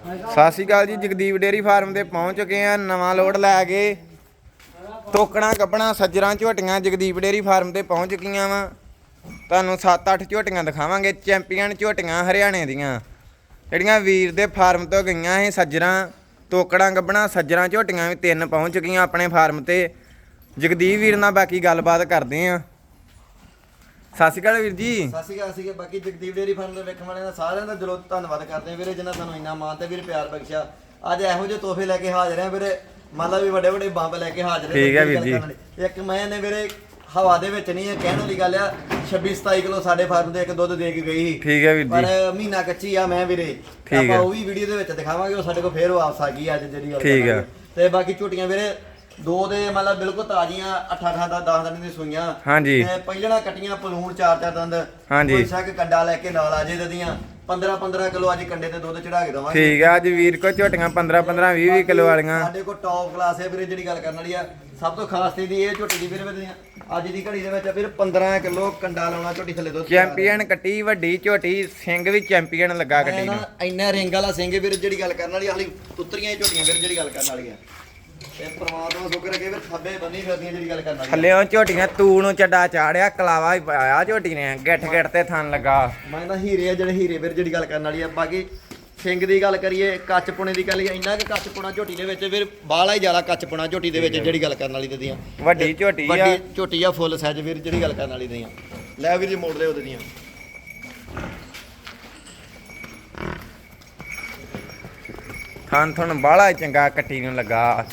ਸਤਿ ਸ਼੍ਰੀ ਅਕਾਲ ਜੀ, Jagdeep dairy farm ਤੇ ਪਹੁੰਚ ਚੁੱਕੇ ਆ ਨਵਾਂ ਲੋਡ ਲੈ ਕੇ। ਟੋਕਣਾ ਕੱਪਣਾ ਸੱਜਰਾਂ, ਝੋਟੀਆਂ, ਜਗਦੀਪ ਡੇਰੀ ਫਾਰਮ ਤੇ ਪਹੁੰਚ ਚੁੱਕੀਆਂ ਵਾ। ਤੁਹਾਨੂੰ 7-8 ਝੋਟੀਆਂ ਦਿਖਾਵਾਂਗੇ, ਚੈਂਪੀਅਨ ਝੋਟੀਆਂ ਹਰਿਆਣੇ ਦੀਆਂ। ਜਿਹੜੀਆਂ ਵੀਰ ਦੇ ਫਾਰਮ ਤੋਂ ਗਈਆਂ ਸੀ ਸੱਜਰਾਂ ਟੋਕਣਾ ਕੱਪਣਾ ਸੱਜਰਾਂ, ਝੋਟੀਆਂ ਵੀ ਤਿੰਨ ਪਹੁੰਚ ਚੁੱਕੀਆਂ ਆਪਣੇ ਫਾਰਮ ਤੇ। ਜਗਦੀਪ ਵੀਰ ਨਾਲ ਬਾਕੀ ਗੱਲਬਾਤ ਕਰਦੇ ਆ ਸਤਿ ਸ਼੍ਰੀ ਅਕਾਲ ਵੀਰ ਜੀ ਸਤਿ ਸ਼੍ਰੀ ਅਕਾਲ ਸੀਗੇ ਬਾਕੀ ਜਗਦੀਪ ਡੇਰੀ ਫਾਰਮ ਦੇ ਵੇਖਣ ਵਾਲਿਆਂ ਦਾ ਸਾਰਿਆਂ ਦਾ ਦਿਲੋਂ ਧੰਨਵਾਦ ਕਰਦੇ ਹਾਂ ਵੀਰੇ ਜਿਨ੍ਹਾਂ ਤੁਹਾਨੂੰ ਇੰਨਾ ਮਾਣ ਤੇ ਵੀਰ ਪਿਆਰ ਬਖਸ਼ਿਆ ਅੱਜ ਇਹੋ ਜਿਹੇ ਤੋਹਫੇ ਲੈ ਕੇ ਹਾਜ਼ਰ ਹਾਂ ਵੀਰੇ ਮੰਨ ਲਾ ਵੀ ਵੱਡੇ ਵੱਡੇ ਬੰਬ ਲੈ ਕੇ ਹਾਜ਼ਰ ਹਾਂ ਠੀਕ ਹੈ ਵੀਰ ਜੀ। ਇੱਕ ਮੈਂ ਨੇ ਵੀਰੇ ਹਵਾ ਦੇ ਵਿੱਚ ਨਹੀਂ ਹੈ ਕਹਿਣ ਵਾਲੀ ਗੱਲ ਆ 26 27 ਕਿਲੋ ਸਾਡੇ ਫਾਰਮ ਦੇ ਇੱਕ ਦੁੱਧ ਦੇ ਕੇ ਗਈ ਸੀ ਠੀਕ ਹੈ ਵੀਰ ਪਰ ਜੀ ਮਹੀਨਾ ਕੱਚੀ ਆ ਮੈਂ ਵੀਰੇ ਠੀਕ ਆਪਾਂ ਹੈ। ਉਹ ਵੀ ਵੀਡੀਓ ਦੇ ਵਿੱਚ ਦਿਖਾਵਾਂਗੇ ਉਹ ਸਾਡੇ ਕੋਲ ਫੇਰ ਵਾਪਸ ਆ ਗਈ ਅੱਜ ਜਿਹੜੀ ਗੱਲ ਠੀਕ ਹੈ। ਕਰਾਂਗੇ। ਤੇ ਬਾਕੀ ਝੂਟੀਆਂ ਵੀਰੇ ਦੋ ਦੇ ਮਤਲਬ ਬਿਲਕੁਲ ਤਾਜ਼ੀਆਂ 8 8 ਦਾ 10 ਦਿਨ ਦੀ ਸੂਈਆਂ। ਹਾਂਜੀ। ਤੇ ਪਹਿਲਣਾ ਕੱਟੀਆਂ ਪਲੂਣ ਚਾਰ ਚਾਰ ਦੰਦ। ਹਾਂਜੀ। ਕੋਈ ਸ਼ੱਕ ਕੰਡਾ ਲੈ ਕੇ ਨਾਲ ਆ ਜੇ ਦਦੀਆਂ 15 15 ਕਿਲੋ ਅੱਜ ਕੰਡੇ ਤੇ ਦੁੱਧ ਚੜਾ ਕੇ ਦਵਾਂਗੇ। ਠੀਕ ਹੈ ਅੱਜ ਵੀਰ ਕੋ ਝੋਟੀਆਂ 15 15 20 20 ਕਿਲੋ ਵਾਲੀਆਂ। ਸਾਡੇ ਕੋਲ ਟੌਪ ਕਲਾਸ ਹੈ ਵੀਰੇ ਜਿਹੜੀ ਗੱਲ ਕਰਨ ਵਾਲੀ ਆ। ਸਭ ਤੋਂ ਖਾਸ ਤੇ ਦੀ ਇਹ ਝੋਟੀ ਦੀ ਵੀਰੇ ਵੀਰੇ ਅੱਜ ਦੀ ਘੜੀ ਦੇ ਵਿੱਚ ਵੀਰ 15 ਕਿਲੋ ਕੰਡਾ ਲਾਉਣਾ ਝੋਟੀ ਥੱਲੇ ਦੁੱਧ। ਚੈਂਪੀਅਨ ਕੱਟੀ ਵੱਡੀ ਝੋਟੀ ਸਿੰਘ ਵੀ ਚੈਂਪੀਅਨ ਲੱਗਾ ਕੱਟੀ ਨਾ ਇੰਨਾ ਰਿੰਗ ਵਾਲਾ ਸਿੰਘ ਵੀਰ ਜਿਹੜੀ ਗੱਲ ਕਰਨ ਵਾਲੀ ਹਾਲੀ ਉਤਰੀਆਂ ਹੀ ਝੋਟੀਆਂ ਵੀਰ ਜਿਹੜੀ ਗੱਲ ਕਰਨ ਵਾਲੀ ਆ। ਤੇ ਪ੍ਰਮਾਤਮਾ ਸ਼ੁਕਰ ਹੈ ਕਿ ਵੀਰ ਥੱਬੇ ਬੰਨੀ ਫਿਰਦੀਆਂ ਜਿਹੜੀ ਗੱਲ ਕਰਨ ਵਾਲੀ ਆ। ਥੱਲੇੋਂ ਝੋਟੀਆਂ ਤੂ ਨੂੰ ਚੱਡਾ ਚਾੜਿਆ ਕਲਾਵਾ ਹੀ ਪਾਇਆ ਝੋਟੀ ਨੇ। ਗਿੱਠ ਗਿੱਠ ਤੇ ਥਣ ਲੱਗਾ। ਮੈਂ ਤਾਂ ਹੀਰੇ ਆ ਜਿਹੜੇ ਹੀਰੇ ਵੀਰ ਜਿਹੜੀ ਗੱਲ ਕਰਨ ਵਾਲੀ ਆ। ਬਾਕੀ ਸਿੰਘ ਦੀ ਗੱਲ ਕਰੀਏ ਕੱਚ ਪੁਣੇ ਦੀ ਗੱਲ ਇੰਨਾ ਕਿ ਕੱਚ ਪੁਣਾ ਝੋਟੀ ਦੇ ਵਿੱਚ ਵੀਰ ਬਾਹਲਾ ਹੀ ਜ਼ਿਆਦਾ ਕੱਚ ਪੁਣਾ ਝੋਟੀ ਦੇ ਵਿੱਚ ਜਿਹੜੀ ਗੱਲ ਕਰਨ ਵਾਲੀ ਦੀਆਂ ਵੱਡੀ ਝੋਟੀ ਆ। ਵੱਡੀ ਝੋਟੀ ਆ ਫੁੱਲ ਸਾਈਜ਼ ਵੀਰ ਜਿਹੜੀ ਗੱਲ ਕਰਨ ਵਾਲੀ ਦੀਆਂ ਲੈ ਵੀਰ ਜੀ ਮੋੜ ਲਿਓ ਉਹਦੇ ਦੀਆਂ। ਥਣ ਥਣ ਬਾਹਲਾ ਚੰਗਾ ਕੱਟੀ ਨੂੰ ਲੱਗਾ।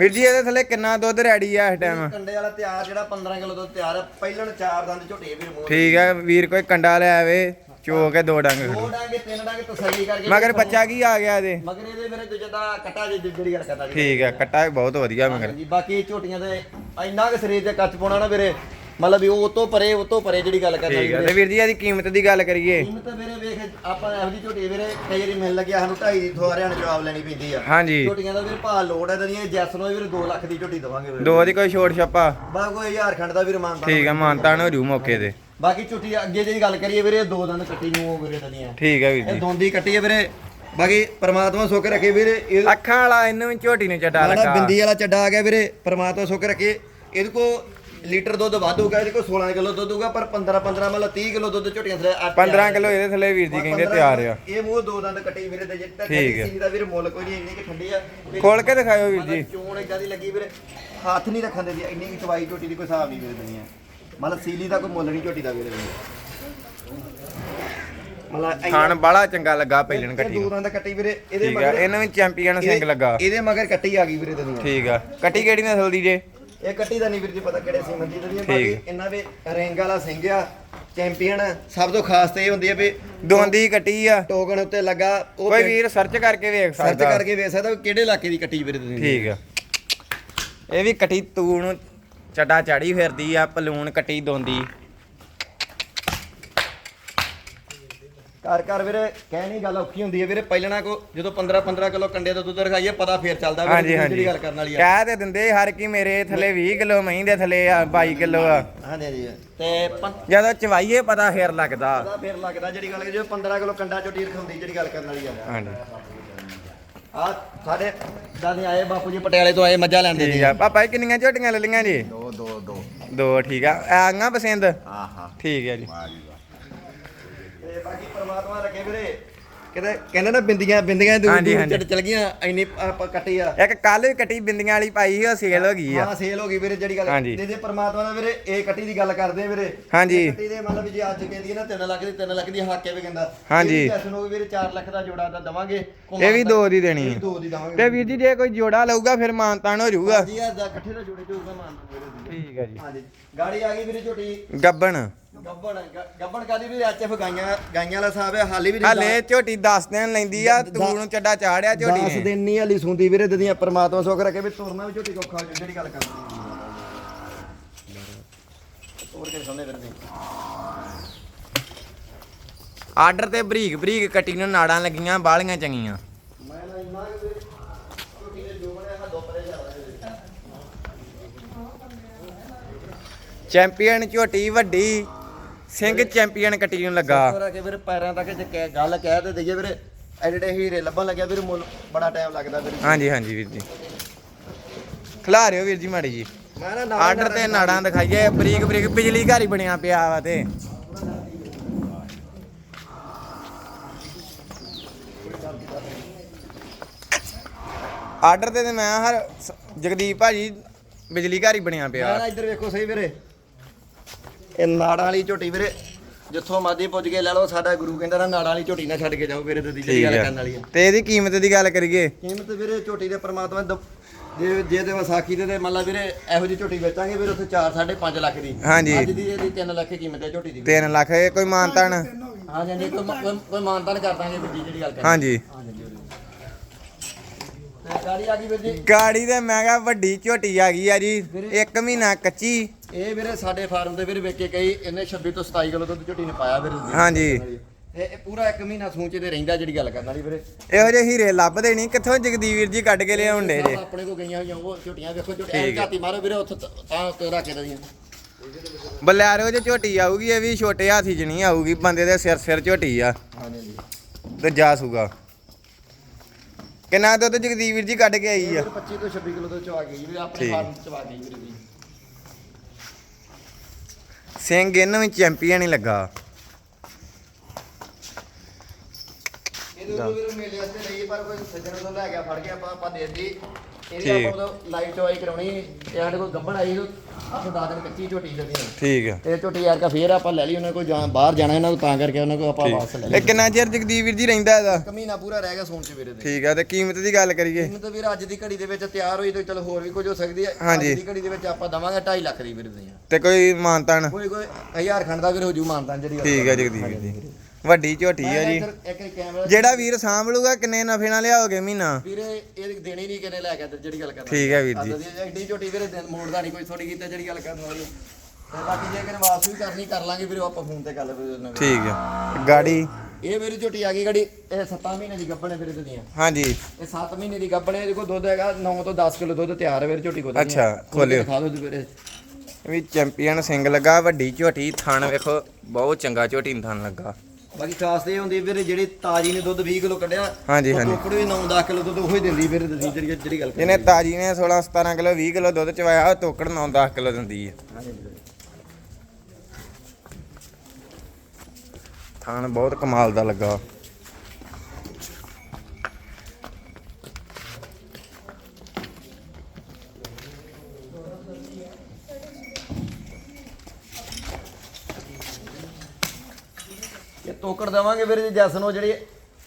ਵੀਰ ਜੀ ਇਹਦੇ ਥੱਲੇ ਕਿੰਨਾ ਦੁੱਧ ਰੈਡੀ ਆ ਇਸ ਟਾਈਮ ਕੰਡੇ ਵਾਲਾ ਤਿਆਰ ਜਿਹੜਾ 15 ਕਿਲੋ ਦੁੱਧ ਤਿਆਰ ਆ ਪਹਿਲਣ ਚਾਰ ਦੰਦ ਝੋਟੀ ਆ ਵੀਰ ਮੂੰਹ ਠੀਕ ਹੈ ਵੀਰ ਕੋਈ ਕੰਡਾ ਲੈ ਆਵੇ ਚੋ ਕੇ ਦੋ ਡੰਗ ਦੋ ਡਾਂਗੇ ਤਿੰਨ ਡਾਂਗੇ ਤਸੱਲੀ ਕਰਕੇ ਮਗਰ ਬੱਚਾ ਕੀ ਆ ਗਿਆ ਇਹਦੇ? ਮਗਰ ਇਹਦੇ ਮੇਰੇ ਦੂਜਾ ਦਾ ਕੱਟਾ ਜੀ ਜਿਹੜੀ ਗੱਲ ਕਰਦਾ ਠੀਕ ਹੈ ਕੱਟਾ ਵੀ ਬਹੁਤ ਵਧੀਆ ਮਗਰ। ਜੀ ਬਾਕੀ ਝੋਟੀਆਂ ਦੇ ਇੰਨਾ ਕਿ ਸਰੀਰ ਤੇ ਕੱਚ ਪਾਉਣਾ ਨਾ ਵੀਰੇ। ਮਤਲਬ ਵੀ ਉਹ ਤੋਂ ਪਰੇ ਉਹ ਤੋਂ ਪਰੇ ਜਿਹੜੀ ਗੱਲ ਕਰਦਾ ਠੀਕ ਹੈ ਤੇ ਵੀਰ ਜੀ ਇਹਦੀ ਕੀਮਤ ਦੀ ਗੱਲ ਕਰੀਏ। ਕੀਮਤ ਵੀਰੇ ਵੇਖ ਆਪਾਂ ਇਹੋ ਜਿਹੀ ਝੋਟੀ ਵੀਰੇ ਕਈ ਵਾਰੀ ਮਿਲ ਲੱਗਿਆ ਸਾਨੂੰ ਢਾਈ ਦੀ ਥੋੜਿਆਂ ਨੂੰ ਜਵਾਬ ਲੈਣੀ ਪੈਂਦੀ ਆ। ਹਾਂਜੀ। ਝੋਟੀਆਂ ਦਾ ਵੀਰ ਭਾਅ ਲੋੜ ਹੈ ਦਦੀਆਂ ਜੈਸ ਨੂੰ ਵੀਰੇ 2 ਲੱਖ ਦੀ ਝੋਟੀ ਦਵਾਂਗੇ ਵੀਰੇ। ਦੋ ਦੀ ਕੋਈ ਛੋਟ ਛੱਪਾ। ਬਾ ਕੋਈ ਹਜ਼ਾਰ ਖੰਡ ਦਾ ਵੀਰ ਮਾਨਤਾ ਠੀਕ ਹੈ ਮਾਨਤਾਨ ਹੋ ਜੂ ਮੌਕੇ ਤੇ। ਬਾਕੀ ਝੋਟੀ ਅੱਗੇ ਜਿਹੜੀ ਗੱਲ ਕਰੀਏ ਵੀਰੇ ਦੋ ਦੰਦ ਕੱਟੀ ਨੂੰ ਉਹ ਵੀਰੇ ਦਦੀਆਂ ਠੀਕ ਹੈ ਵੀਰ ਇਹ ਜੀ ਦੋਂਦੀ ਕੱਟੀ ਹੈ ਵੀਰੇ। ਬਾਕੀ ਪ੍ਰਮਾਤਮਾ ਸੁੱਖ ਰੱਖੇ ਵੀਰੇ ਇਹ ਅੱਖਾਂ ਵਾਲਾ ਇਹਨੂੰ ਵੀ ਝੋਟੀ ਨੂੰ ਚੱਡਾ ਸਾਡਾ ਲੱਗਾ ਬਿੰਦੀ ਵਾਲਾ ਚੱਡਾ ਆ ਗਿਆ ਵੀਰੇ ਪ੍ਰਮਾਤਮਾ ਸੁੱਖ ਰੱਖੇ। ਇਹਦੇ ਕੋ ਲੀਟਰ ਦੁੱਧ ਵੱਧ ਹੋਊਗਾ ਇਹਦੇ ਕੋ 16 ਕਿਲੋ ਦੁੱਧ ਹੋਊਗਾ ਪਰ 15 15 ਮਤਲਬ 30 ਕਿਲੋ ਦੁੱਧ ਝੋਟੀਆਂ ਥਲੇ 15 ਕਿਲੋ ਇਹਦੇ ਥੱਲੇ ਵੀਰ ਜੀ ਕਹਿੰਦੇ ਤਿਆਰ ਆ। ਇਹ ਮੂੰਹ ਦੋ ਦੰਦ ਕੱਟੀ ਵੀਰੇ ਤੇ ਜਿੱਤਾ ਹੈ। ਸਿੰਘ ਦਾ ਵੀਰੇ ਮੁੱਲ ਕੋਈ ਨਹੀਂ ਇੰਨੀ ਕਿ ਠੰਡੀ ਆ। ਖੋਲ ਕੇ ਦਿਖਾਇਓ ਵੀਰ ਜੀ। ਚੋਣ ਏਦਾਂ ਦੀ ਲੱਗੀ ਵੀਰੇ ਹੱਥ ਨਹੀਂ ਰੱਖਣ ਦਿੰਦੀ ਇੰਨੀ ਕਿ ਚਵਾਈ ਝੋਟੀ ਦੀ ਕੋਈ ਹਿਸਾਬ ਨਹੀਂ ਵੀਰੇ ਦੁਨੀਆ। ਮਤਲਬ ਸੀਲੀ ਦਾ ਕੋਈ ਮੁੱਲ ਨਹੀਂ ਝੋਟੀ ਦਾ ਵੀਰੇ। ਮਤਲਬ ਖਾਣ ਬਾਲਾ ਚੰਗਾ ਲੱਗਾ ਪਹਿਲਣ ਕੱਟੀ ਦੋ ਨੂੰ। ਦੰਦ ਕੱਟੀ ਵੀਰੇ ਇਹਦੇ ਆ ਇਹਨੂੰ ਵੀ ਚੈਂਪੀਅਨ ਸਿੰਘ ਲੱਗਾ। ਇਹਦੇ ਮਗਰ ਕੱਟੀ ਆ ਗਈ ਵੀਰੇ ਦੁਨੀਆ। ਠੀਕ ਆ। ਕੱਟੀ ਕਿਹੜੀ ਨਸਲ ਦੀ ਜੇ? ਇਹ ਕੱਟੀ ਦਾ ਨਹੀਂ ਵੀਰ ਜੀ ਪਤਾ ਕਿਹੜੇ ਸਿੰਘ ਦੀ ਠੀਕ। ਬਾਕੀ ਇਹਨਾਂ ਦੇ ਰਿੰਗ ਵਾਲਾ ਸਿੰਘ ਆ ਚੈਂਪੀਅਨ ਸਭ ਤੋਂ ਖਾਸ ਤੇ ਇਹ ਹੁੰਦੀ ਹੈ ਵੀ ਦੋਂਦੀ ਕੱਟੀ ਆ। ਟੋਕਨ ਉੱਤੇ ਲੱਗਾ ਉਹ ਕੋਈ ਵੀਰ ਸਰਚ ਕਰਕੇ ਵੇਖ ਸਰਚ ਸਕਦਾ ਕਰਕੇ ਵੇਖ ਸਕਦਾ ਕਿਹੜੇ ਇਲਾਕੇ ਦੀ ਕੱਟੀ ਵੀਰੇ ਤੁਸੀਂ। ਠੀਕ ਆ। ਇਹ ਵੀ ਕੱਟੀ ਤੂ ਨੂੰ ਚੱਡਾ ਚਾੜੀ ਫਿਰਦੀ ਆ ਪਲੂਣ ਕੱਟੀ ਦੋਂਦੀ ਘਰ ਘਰ ਵੀਰੇ ਕਹਿਣੀ ਗੱਲ ਔਖੀ ਹੁੰਦੀ ਹੈ ਵੀਰੇ ਪਹਿਲਣਾ ਕੋ ਜਦੋਂ 15 15 ਕਿਲੋ ਕੰਡੇ ਦਾ ਦੁੱਧ ਰਖਾਈਏ ਪਤਾ ਫੇਰ ਚੱਲਦਾ ਵੀਰੇ ਹਾਂਜੀ ਜਿਹੜੀ ਹਾਂਜੀ। ਗੱਲ ਕਰਨ ਵਾਲੀ ਆ। ਕਹਿ ਤੇ ਦਿੰਦੇ ਹਰ ਕੀ ਮੇਰੇ ਥੱਲੇ 20 ਕਿਲੋ ਮਹੀਂ ਦੇ ਥੱਲੇ ਆ 22 ਕਿਲੋ ਆ। ਹਾਂਜੀ ਹਾਂਜੀ। ਤੇ ਪੰ- ਜਦੋਂ ਚਵਾਈਏ ਪਤਾ ਫੇਰ ਲੱਗਦਾ। ਪਤਾ ਫੇਰ ਲੱਗਦਾ ਜਿਹੜੀ ਗੱਲ ਜਦੋਂ 15 ਕਿਲੋ ਕੰਡਾ ਚੋਟੀ ਰਖਾਉਂਦੀ ਜਿਹੜੀ ਗੱਲ ਕਰਨ ਵਾਲੀ ਆ। ਹਾਂਜੀ। ਆ ਸਾਡੇ ਦਾਦੇ ਆਏ ਬਾਪੂ ਜੀ ਪਟਿਆਲੇ ਤੋਂ ਆਏ ਮੱਝਾਂ ਲੈਂਦੇ ਠੀਕ ਆ। ਪਾਪਾ ਜੀ ਕਿੰਨੀਆਂ ਝੋਟੀਆਂ ਲੈ ਲਈਆਂ ਜੀ? ਦੋ ਦੋ ਦੋ। ਦੋ ਠੀਕ ਆ। ਆਂਗਾ ਪਸੰਦ? ਹਾਂ ਹਾਂ। ਠੀਕ ਹੈ ਜੀ। ਤੇ ਬਾਕੀ ਪ੍ਰਮਾਤਮਾ ਰੱਖੇ ਵੀਰੇ। ਕਿਤੇ ਕਹਿੰਦੇ ਨਾ ਬਿੰਦੀਆਂ ਬਿੰਦੀਆਂ ਦੂਰ ਹਾਂਜੀ, ਦੂਰ ਹਾਂਜੀ। ਚਲ ਗਈਆਂ ਇੰਨੀ ਆਪਾਂ ਕੱਟੀ ਆ। ਇੱਕ ਕੱਲ ਵੀ ਕੱਟੀ ਬਿੰਦੀਆਂ ਵਾਲੀ ਪਾਈ ਸੀ ਉਹ ਸੇਲ ਹੋ ਗਈ ਆ। ਹਾਂ ਸੇਲ ਹੋ ਗਈ ਵੀਰੇ ਜਿਹੜੀ ਗੱਲ ਹਾਂਜੀ। ਦੇ ਦੇ ਪ੍ਰਮਾਤਮਾ ਦਾ ਵੀਰੇ ਇਹ ਕੱਟੀ ਦੀ ਗੱਲ ਕਰਦੇ ਆ ਵੀਰੇ। ਹਾਂਜੀ। ਇਹ ਕੱਟੀ ਦੇ ਮਤਲਬ ਜੇ ਅੱਜ ਕਹਿੰਦੀ ਹੈ ਨਾ 3 ਲੱਖ ਦੀ 3 ਲੱਖ ਦੀ ਹਾਕੇ ਵੀ ਕਹਿੰਦਾ। ਹਾਂਜੀ। ਨੂੰ ਵੀਰੇ 4 ਲੱਖ ਦਾ ਜੋੜਾ ਤਾਂ ਦਵਾਂਗੇ। ਇਹ ਵੀ ਦੋ ਦੀ ਦੇਣੀ ਆ। ਦੋ ਦੀ ਦਵਾਂਗੇ। ਤੇ ਵੀਰ ਜੀ ਜੇ ਕੋਈ ਜੋੜਾ ਲਊਗਾ ਫਿਰ ਮਾਨਤਾਨ ਹੋ ਜਾਊਗਾ। 5000 ਦਾ ਇਕੱਠੇ ਦਾ ਜੋੜੇ ਚੋਗਾ ਮਾਨ ਵੀਰੇ ਠੀਕ ਹੈ ਜੀ। ਹਾਂਜੀ। ਗਾੜੀ ਆ ਗਈ ਵੀਰੇ ਝੋਟੀ। ਗੱਬਣ। ਗੱਬਣ ਗ- ਗੱਬਣ ਕਾਦੀ ਵੀਰੇ ਐਚਐਫ ਗਾਈਆਂ ਗਾਈਆਂ ਵਾਲਾ ਹਿਸਾਬ ਹੈ ਹਾਲੀ ਵੀ ਨਹੀਂ ਹਲੇ ਝੋਟੀ 10 ਦਿਨ ਲੈਂਦੀ ਆ ਤੂੰ ਨੂੰ ਚੱਡਾ ਚਾੜਿਆ ਝੋਟੀ 10 ਨੇ। ਦਿਨ ਨਹੀਂ ਹਲੀ ਸੁੰਦੀ ਵੀਰੇ ਦਦੀਆਂ ਪ੍ਰਮਾਤਮਾ ਸੁੱਖ ਰੱਖੇ ਵੀ ਤੁਰਨਾ ਵੀ ਝੋਟੀ ਕੋਖਾ ਜਿਹੜੀ ਗੱਲ ਕਰਦੀ ਤੋੜ ਕੇ ਸਾਹਮਣੇ ਵੀਰੇ ਦੀ ਆਰਡਰ ਤੇ ਬਰੀਕ ਬਰੀਕ ਕੱਟੀ ਨੂੰ ਨਾੜਾਂ ਲੱਗੀਆਂ ਬਾਲੀਆਂ ਚੰਗੀਆਂ। ਮੈਂ ਨਾ ਇੰਨਾ ਕਿ ਵੀਰੇ ਝੋਟੀ ਦੇ ਜੋ ਬਣਿਆ ਦੋ ਪਰੇ ਜਾ ਚੈਂਪੀਅਨ ਝੋਟੀ ਵੱਡੀ। ਸਿੰਘ ਚੈਂਪੀਅਨ ਕੱਟੀ ਨੂੰ ਲੱਗਾ। ਹੋਰ ਆ ਕੇ ਵੀਰੇ ਪੈਰਾਂ ਤੱਕ ਜੇ ਕਹਿ- ਗੱਲ ਕਹਿ ਤੇ ਦਈਏ ਵੀਰੇ ਐਡੇ ਹੀਰੇ ਲੱਭਣ ਲੱਗਿਆ ਵੀਰੇ ਮੁੱਲ ਬੜਾ ਟਾਈਮ ਲੱਗਦਾ ਵੀਰੇ। ਹਾਂਜੀ ਹਾਂਜੀ ਵੀਰ ਜੀ। ਖਿਲਾ ਰਿਓ ਵੀਰ ਜੀ ਮਾੜੀ ਜੀ। ਮੈਂ ਨਾ ਨਾਲ ਆਰਡਰ ਤੇ ਨਾੜਾਂ ਦਿਖਾਈਏ ਬਰੀਕ ਬਰੀਕ ਬਿਜਲੀ ਘਰ ਹੀ ਬਣਿਆ ਪਿਆ ਵਾ ਤੇ। ਆਰਡਰ ਤੇ ਤੇ ਮੈਂ ਹਰ ਸ- ਜਗਦੀਪ ਭਾਜੀ ਬਿਜਲੀ ਘਰ ਹੀ ਬਣਿਆ ਮੈਂ ਪਿਆ ਨਾ ਇੱਧਰ ਵੇਖੋ ਸਹੀ ਵੀਰੇ ਇਹ ਨਾੜਾਂ ਵਾਲੀ ਝੋਟੀ ਵੀਰੇ ਜਿੱਥੋਂ ਮਰਜ਼ੀ ਪੁੱਜ ਕੇ ਲੈ ਲਓ ਸਾਡਾ ਗੁਰੂ ਕਹਿੰਦਾ ਨਾ ਨਾੜਾਂ ਵਾਲੀ ਝੋਟੀ ਨਾ ਛੱਡ ਕੇ ਜਾਓ ਵੀਰੇ ਦੀ ਜਿਹੜੀ ਗੱਲ ਕਰਨ ਵਾਲੀ ਹੈ ਤੇ ਇਹਦੀ ਕੀਮਤ ਦੀ ਗੱਲ ਕਰੀਏ? ਕੀਮਤ ਵੀਰੇ ਝੋਟੀ ਦੇ ਪ੍ਰਮਾਤਮਾ ਦ- ਜੇ ਜੇ ਤੇ ਵਿਸਾਖੀ ਦੇ ਤੇ ਮੰਨ ਲਾ ਵੀਰੇ ਇਹੋ ਜਿਹੀ ਝੋਟੀ ਵੇਚਾਂਗੇ ਵੀਰੇ ਉੱਥੇ 4 5.5 ਲੱਖ ਦੀ। ਹਾਂਜੀ। ਅੱਜ ਦੀ ਇਹਦੀ 3 ਲੱਖ ਕੀਮਤ ਹੈ ਝੋਟੀ ਦੀ। 3 ਲੱਖ ਇਹ ਕੋਈ ਮਾਨਤਾਨ? ਹਾਂ ਜੀ ਕੋਈ ਕੋਈ- ਮਾਨਤਾਨ ਕਰ ਦਾਂਗੇ ਵੀਰ ਜੀ ਜਿਹੜੀ ਗੱਲ ਕਰ ਹਾਂਜੀ। ਜੀ ਗਾੜੀ ਆ ਗਈ ਵੀਰ ਜੀ। ਗਾੜੀ ਤੇ ਮੈਂ ਕਿਹਾ ਵੱਡੀ ਝੋਟੀ ਆ ਗਈ ਆ ਜੀ ਇੱਕ ਮਹੀਨਾ ਕੱਚੀ। ਇਹ ਵੀਰੇ ਸਾਡੇ ਫਾਰਮ ਦੇ ਵੀਰੇ ਵੇਚੇ ਕਈ ਇਹਨੇ 26 ਤੋਂ 27 ਕਿਲੋ ਦੁੱਧ ਝੋਟੀ ਨੇ ਪਾਇਆ ਵੀਰੇ। ਹਾਂਜੀ। ਇਹ ਇਹ ਪੂਰਾ ਇੱਕ ਮਹੀਨਾ ਸੂਚ ਤੇ ਰਹਿੰਦਾ ਜਿਹੜੀ ਗੱਲ ਕਰਨ ਵਾਲੀ ਵੀਰੇ ਇਹੋ ਜਿਹੇ ਹੀਰੇ ਲੱਭਦੇ ਨਹੀਂ ਕਿੱਥੋਂ ਜਗਦੀਪ ਵੀਰ ਜੀ ਕੱਢ ਕੇ ਲਿਆਉਂਦੇ ਜੇ ਆਪਣੇ ਕੋ ਗਈਆਂ ਹੋਈਆਂ ਉਹ ਝੋਟੀਆਂ ਵੇਖੋ ਝੋਟੀ ਠੀਕ ਐ ਹੈ। ਝਾਤੀ ਮਾਰੋ ਵੀਰੇ ਉੱਥੇ ਤ- ਤਾਂ ਰੱਖ ਦਦੀਆਂ ਬਲੈਰੋ ਜੇ ਝੋਟੀ ਆਊਗੀ ਇਹ ਵੀ ਛੋਟੇ ਹਾਥੀ ਨਹੀਂ ਆਊਗੀ ਬੰਦੇ ਦੇ ਸਿਰ ਸਿਰ ਝੋਟੀ ਆ ਹਾਂਜੀ ਤੇ ਜਾ ਸੂਗਾ ਕਿੰਨਾ ਦੁੱਧ ਜਗਦੀਪ ਵੀਰ ਜੀ ਕੱਢ ਕੇ ਆਈ ਆ 25 ਤੋਂ 26 ਕਿਲੋ ਤੋਂ ਚਵਾ ਗਈ ਵੀਰੇ ਆਪਣੇ। ਫਾਰਮ ਚਵਾ ਗਈ ਵੀਰੇ ਜੀ ਸਿੰਘ ਇਹਨੂੰ ਵੀ ਚੈਂਪੀਅਨ ਹੀ ਲੱਗਾ। ਇਹਦੇ ਤੋਂ ਵੀਰੇ ਮੇਲੇ ਵਾਸਤੇ ਲਈ ਪਰ ਕੋਈ ਸੱਜਣ ਤੋਂ ਲੈ ਗਿਆ ਫੜ ਕੇ ਆਪਾਂ ਆਪਾਂ ਦੇ ਦਿੱਤੀ। ਆਪਾਂ ਕਰਾਉਣੀ ਇਹ ਸਾਡੇ ਕੋਲ ਗੱਬਣ ਆਈ ਉਹ ਆਪਾਂ ਦਸ ਦਿਨ ਕੱਚੀ ਝੋਟੀ ਦਿੱਤੀ ਠੀਕ ਆ। ਇਹ ਝੋਟੀ ਯਾਰ ਕਾ ਫੇਰ ਆਪਾਂ ਲੈ ਲਈ ਉਹਨਾਂ ਕੋਲ ਜਾਂ ਬਾਹਰ ਜਾਣਾ ਇਹਨਾਂ ਕੋਲ ਤਾਂ ਕਰਕੇ ਉਹਨਾਂ ਕੋਲ ਆਪਾਂ ਵਾਪਸ ਲੈ ਇਹ ਲਈ ਕਿੰਨਾ ਚਿਰ ਜਗਦੀਪ ਵੀਰ ਜੀ ਰਹਿੰਦਾ ਇਹਦਾ? ਇੱਕ ਮਹੀਨਾ ਪੂਰਾ ਰਹਿ ਗਿਆ ਸੋਨ ਚ ਵੀਰੇ ਦੇ। ਠੀਕ ਆ ਤੇ ਕੀਮਤ ਦੀ ਗੱਲ ਕਰੀਏ। ਵੀਰ ਅੱਜ ਦੀ ਘੜੀ ਦੇ ਵਿੱਚ ਤਿਆਰ ਹੋਈ ਤੇ ਚਲੋ ਹੋਰ ਵੀ ਕੁਝ ਹੋ ਸਕਦੀ ਹੈ। ਅੱਜ ਦੀ ਘੜੀ ਦੇ ਵਿੱਚ ਆਪਾਂ ਦਵਾਂਗੇ 2.5 ਲੱਖ ਦੀ ਵੀਰੇ ਦੇ ਤੇ ਕੋਈ ਮਾਨਤਾਨ? ਕੋਈ ਕੋਈ ਖੰਡ ਦਾ ਵੀਰ ਹੋ ਜੂ ਮਾਨਤਾਂ ਜਿਹੜੀ ਗੱਲ ਠੀਕ ਆ ਕਰਦੇ ਜਗਦੀਪ ਜੀ। ਵੱਡੀ ਝੋਟੀ ਆ ਜੀ। ਇੱਧਰ ਇੱਕ ਇੱਕ ਕੈਮਰਾ ਜਿਹੜਾ ਵੀਰ ਸਾਂਭ ਲੂਗਾ ਕਿੰਨੇ ਨਫੇ ਨਾਲ ਲਿਆਓਗੇ ਮਹੀਨਾ? ਵੀਰੇ ਇਹ ਦੇਣੀ ਨਹੀਂ ਕਿਨੇ ਲੈ ਕੇ ਜਿਹੜੀ ਗੱਲ ਕਰਦਾ ਠੀਕ ਹੈ ਵੀਰ ਜੀ। ਐਡੀ ਝੋਟੀ ਵੀਰੇ ਦਿਨ ਮੋੜਦਾ ਨਹੀਂ ਕੋਈ ਥੋੜੀ ਕੀਤਾ ਜਿਹੜੀ ਗੱਲ ਕਰਨ ਵਾਲੀ ਤੇ ਬਾਕੀ ਜੇ ਕਿਨੇ ਵਾਪਸ ਵੀ ਕਰਨੀ ਕਰ ਲਾਂਗੇ ਵੀਰੇ ਉਹ ਆਪਾਂ ਫੋਨ ਤੇ ਗੱਲ ਵੀਰੇ ਨਾਲ ਠੀਕ ਆ। ਗਾੜੀ। ਇਹ ਮੇਰੀ ਝੋਟੀ ਆ ਗਈ ਗੜੀ ਇਹ 7 ਮਹੀਨੇ ਦੀ ਗੱਭਣ ਹੈ ਦੀਆਂ। ਹਾਂਜੀ। ਇਹ 7 ਮਹੀਨੇ ਦੀ ਗੱਭਣ ਹੈ ਕੋਲ ਦੁੱਧ ਹੈਗਾ 9 ਤੋਂ 10 ਕਿਲੋ ਦੁੱਧ ਤਿਆਰ ਹੈ ਵੀਰੇ ਝੋਟੀ ਕੋਲ। ਅੱਛਾ, ਖੋਲਿਓ। ਦਿਖਾ ਦਿਓ ਵੀਰੇ। ਵੀ ਚੈਂਪੀਅਨ ਸਿੰਘ ਲੱਗਾ ਵੱਡੀ ਝੋਟੀ ਥਣ ਵੇਖੋ ਬਹੁਤ ਚੰਗਾ ਝੋਟੀ ਨੂੰ ਥਣ ਲੱਗਾ। ਬਾਕੀ ਖਾਸ ਤੇ ਇਹ ਹੁੰਦੀ ਵੀਰੇ ਜਿਹੜੀ ਤਾਜੀ ਨੇ ਦੁੱਧ 20 ਕਿਲੋ ਕੱਢਿਆ ਹਾਂਜੀ, ਹਾਂਜੀ। ਟੋਕੜ ਵੀ 9-10 ਕਿਲੋ ਦੁੱਧ ਉਹੀ ਦਿੰਦੀ ਵੀਰੇ ਦੂਜੀ ਜਿਹੜੀ ਜਿਹੜੀ ਗੱਲ ਇਹਨੇ ਤਾਜੀ ਨੇ 16 17 ਕਿਲੋ 20 ਕਿਲੋ ਦੁੱਧ ਚਵਾਇਆ ਉਹ ਤੋਕੜ 9 10 ਕਿਲੋ ਦਿੰਦੀ ਹੈ ਹਾਂਜੀ ਵੀਰੇ। ਥਣ ਬਹੁਤ ਕਮਾਲ ਦਾ ਲੱਗਾ ਤੋਕੜ ਦਵਾਂਗੇ ਵੀਰੇ ਜੀ ਜੈਸ ਨੂੰ ਜਿਹੜੀ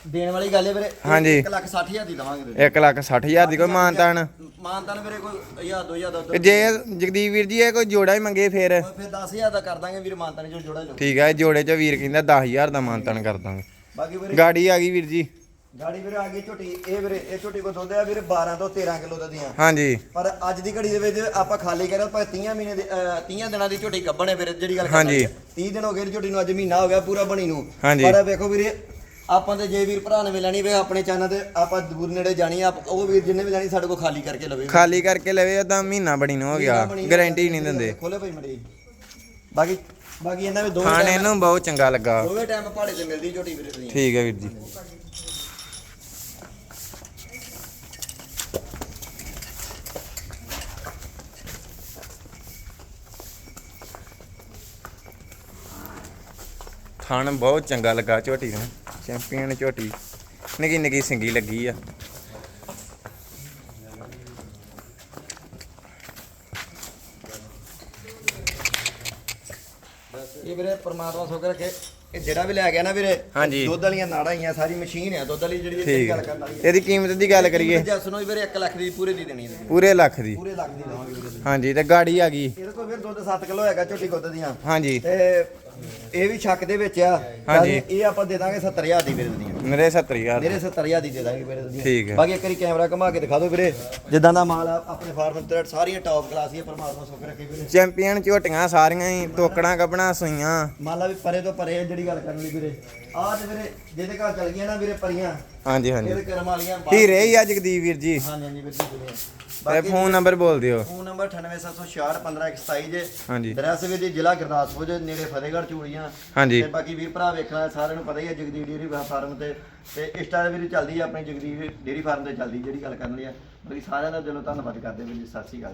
ਦੇਣ ਵਾਲੀ ਗੱਲ ਹੈ ਵੀਰੇ ਹਾਂਜੀ। 1 ਲੱਖ 60 ਹਜ਼ਾਰ ਦੀ ਦਵਾਂਗੇ ਵੀਰੇ। 1 ਲੱਖ 60 ਹਜ਼ਾਰ ਦੀ ਕੋਈ ਮਾਨਤਾਨ? ਮਾਨਤਾਨ ਵੀਰੇ ਕੋਈ 1000 2000 ਦਾ ਤੇ ਜੇ ਜਗਦੀਪ ਵੀਰ ਜੀ ਇਹ ਕੋਈ ਜੋੜਾ ਹੀ ਮੰਗੇ ਫੇਰ? ਫਿਰ 10000 ਦਾ ਕਰ ਦਾਂਗੇ ਵੀਰ ਮਾਨਤਾਨ ਜੋ ਜੋੜਾ। ਲਓ ਠੀਕ ਹੈ ਇਹ ਜੋੜੇ ਚ ਵੀਰ ਕਹਿੰਦਾ 10000 ਦਾ ਮਾਨਤਾਨ ਕਰ ਦਾਂਗੇ। ਬਾਕੀ ਵੀਰੇ ਗਾੜੀ ਆ ਗਈ ਵੀਰ ਜੀ। ਗਾੜੀ ਵੀਰੇ ਆ ਗਈ ਝੋਟੀ ਇਹ ਵੀਰੇ ਇਹ ਝੋਟੀ ਕੋ ਦੁੱਧ ਆ ਵੀਰੇ 12 ਤੋਂ 13 ਕਿਲੋ ਦਾ ਦੀਆਂ। ਹਾਂਜੀ। ਪਰ ਅੱਜ ਦੀ ਘੜੀ ਦੇ ਵਿੱਚ ਆਪਾਂ ਖਾਲੀ ਕਰਿਆ ਪਰ 30 ਮਹੀਨੇ ਦੀ 30 ਦਿਨਾਂ ਦੀ ਝੋਟੀ ਹੈ ਵੀਰੇ ਜਿਹੜੀ ਗੱਲ ਹਾਂਜੀ। 30 ਦਿਨ ਹੋ ਗਏ ਝੋਟੀ ਨੂੰ ਅੱਜ ਮਹੀਨਾ ਹੋ ਗਿਆ ਪੂਰਾ ਬਣੀ ਨੂੰ। ਹਾਂਜੀ। ਪਰ ਵੇਖੋ ਵੀਰੇ ਆਪਾਂ ਤੇ ਜੇ ਵੀਰ ਭਰਾ ਨੇ ਵੀ ਲੈਣੀ ਵੇ ਆਪਣੇ ਚੈਨਲ ਤੇ ਆਪਾਂ ਦੂਰ ਨੇੜੇ ਜਾਣੀ ਆ ਉਹ ਵੀਰ ਜਿੰਨੇ ਵੀ ਲੈਣੀ ਸਾਡੇ ਕੋਲ ਖਾਲੀ ਕਰਕੇ ਲਵੇ। ਖਾਲੀ ਕਰਕੇ ਲਵੇ ਉਹਦਾ ਮਹੀਨਾ ਬਣੀ ਨੂੰ ਹੋ ਗਿਆ। ਗਾਰੰਟੀ ਨਹੀਂ ਦਿੰਦੇ। ਖੋਲੇ ਭਾਈ ਮੜੀ। ਬਾਕੀ ਬਾਕੀ ਇਹਨਾਂ ਵਿੱਚ ਦੋਵੇਂ ਖਾਣੇ ਨੂੰ ਬਹੁਤ ਚੰਗਾ ਲੱਗਾ। ਦੋਵੇਂ ਟਾਈਮ ਪਹਾੜੇ ਤੇ ਮਿਲਦੀ ਝੋਟੀ ਵੀਰੇ ਦੀ। ਠੀਕ ਹੈ ਵੀਰ ਜੀ। ਥਣ ਬਹੁਤ ਚੰਗਾ ਲੱਗਾ ਝੋਟੀ ਨੂੰ। ਚੈਂਪੀਅਨ ਝੋਟੀ। ਨਿੱਕੀ ਨਿੱਕੀ ਸਿੰਗੀ ਲੱਗੀ ਆ। ਇਹ ਵੀਰੇ ਪਰਮਾਤਮਾ ਸੋਕ ਰੱਖੇ। ਇਹ ਜਿਹੜਾ ਵੀ ਲੈ ਗਿਆ ਨਾ ਵੀਰੇ ਹਾਂਜੀ। ਦੁੱਧ ਵਾਲੀਆਂ ਨਾੜਾਂ ਆਈਆਂ ਸਾਰੀ ਮਸ਼ੀਨ ਹੈ ਦੁੱਧ ਵਾਲੀ ਜਿਹੜੀ ਇਹ ਠੀਕ। ਗੱਲ ਹੈ ਕਰਨ ਵਾਲੀ ਹੈ ਇਹਦੀ ਕੀਮਤ ਦੀ ਗੱਲ ਕਰੀਏ। ਜੱਸ ਨੂੰ ਵੀ ਵੀਰੇ 1 ਲੱਖ ਦੀ ਪੂਰੇ ਦੀ ਦੇਣੀ ਹੈ ਪੂਰੇ ਲੱਖ ਦੀ। ਪੂਰੇ ਲੱਖ ਦੀ ਦੇਵਾਂਗੇ ਵੀਰੇ। ਹਾਂਜੀ ਤੇ ਗਾੜੀ ਆ ਗਈ। ਇਹਦੇ ਕੋਲ ਫਿਰ ਦੁੱਧ 7 ਕਿਲੋ ਹੈਗਾ ਝੋਟੀ ਦੁੱਧ ਦੀਆਂ। ਹਾਂਜੀ। ਤੇ ਇਹ ਵੀ ਛੱਕ ਦੇ ਵਿੱਚ ਆ ਹਾਂਜੀ। ਇਹ ਆਪਾਂ ਦੇ ਦਾਂਗੇ 70000 ਦੀ ਵੀਰੇ ਦੀਆਂ ਮੇਰੇ 70000 ਮੇਰੇ 70000 ਦੀ ਦੇ ਦਾਂਗੇ ਵੀਰੇ ਦੀਆਂ ਠੀਕ ਹੈ। ਬਾਕੀ ਇੱਕ ਵਾਰੀ ਕੈਮਰਾ ਘੁਮਾ ਕੇ ਦਿਖਾ ਦਿਓ ਵੀਰੇ। ਜਿੱਦਾਂ ਦਾ ਮਾਲ ਆ ਆਪਣੇ ਫਾਰਮ ਤੇ ਸਾਰੀਆਂ ਟੌਪ ਕਲਾਸ ਹੀ ਆ ਪਰਮਾਤਮਾ ਸੁੱਖ ਰੱਖੇ ਵੀਰੇ। ਚੈਂਪੀਅਨ ਝੋਟੀਆਂ ਸਾਰੀਆਂ ਹੀ ਤੋਕੜਾਂ ਕੱਪਣਾ ਸੂਈਆਂ। ਮੰਨ ਲਾ ਵੀ ਪਰੇ ਤੋਂ ਪਰੇ ਜਿਹੜੀ ਗੱਲ ਕਰਨ ਲਈ ਵੀਰੇ। ਆਹ ਤੇ ਵੀਰੇ ਜਿਹਦੇ ਘਰ ਚਲ ਗਈਆਂ ਨਾ ਵੀਰੇ ਪਰੀਆਂ ਹਾਂਜੀ ਹਾਂਜੀ। ਇਹਦੇ ਕਰਮ ਵਾਲੀਆਂ ਬਾਹਰ- ਹੀਰੇ ਹੀ ਆ ਜਗਦੀਪ ਵੀਰ ਜੀ। ਹਾਂਜੀ ਹਾਂਜੀ ਵੀਰ ਜੀ ਵੀਰੇ। ਤੇ ਬਾਕੀ ਫੋਨ ਨੰਬਰ ਬੋਲ ਦਿਓ। ਫੋਨ ਨੰਬਰ 9876615127 ਜੇ। ਹਾਂਜੀ। ਐਡਰੈਸ ਵੀ ਜੀ ਜ਼ਿਲ੍ਹਾ ਗੁਰਦਾਸਪੁਰ ਜੇ ਨੇੜੇ ਫਤਿਹਗੜ੍ਹ ਚੂੜੀਆਂ। ਹਾਂਜੀ। ਤੇ ਬਾਕੀ ਵੀਰ ਭਰਾ ਵੇਖਣਾ ਸਾਰਿਆਂ ਨੂੰ ਪਤਾ ਹੀ ਹੈ ਜਗਦੀਪ ਡੇਰੀ ਫਾਰਮ ਤੇ ਤੇ ਇੰਸਟਾ ਤੇ ਵੀ ਚੱਲਦੀ ਹੈ ਆਪਣੀ ਜਗਦੀਪ ਡੇਰੀ ਫਾਰਮ ਤੇ ਚੱਲਦੀ, ਜਿਹੜੀ ਗੱਲ ਕਰਨ ਲਈ ਆ। ਬਾਕੀ ਸਾਰਿਆਂ ਦਾ ਦਿਲੋਂ ਧੰਨਵਾਦ ਕਰਦੇ ਵੀਰ ਜੀ ਸਤਿ ਸ਼੍ਰੀ ਅਕਾਲ